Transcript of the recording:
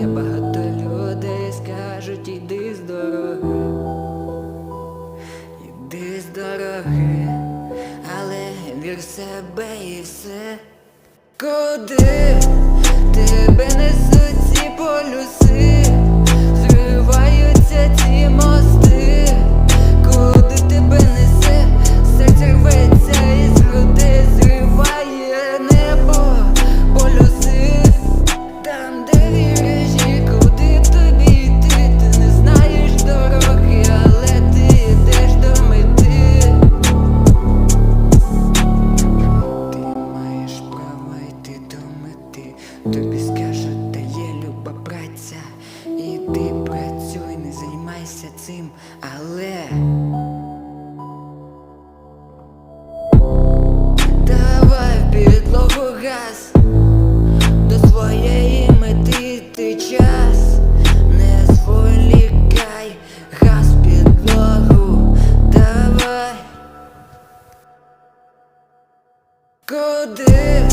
Є багато людей скажуть, іди з дороги, іди з дороги, але вір в себе і все. Куди? Тебе несуть тобі скажуть, та є люба праця. Іди працюй, не займайся цим, але. Давай в підлогу газ до своєї мети ти час. Не зволікай, газ підлогу, давай. Куди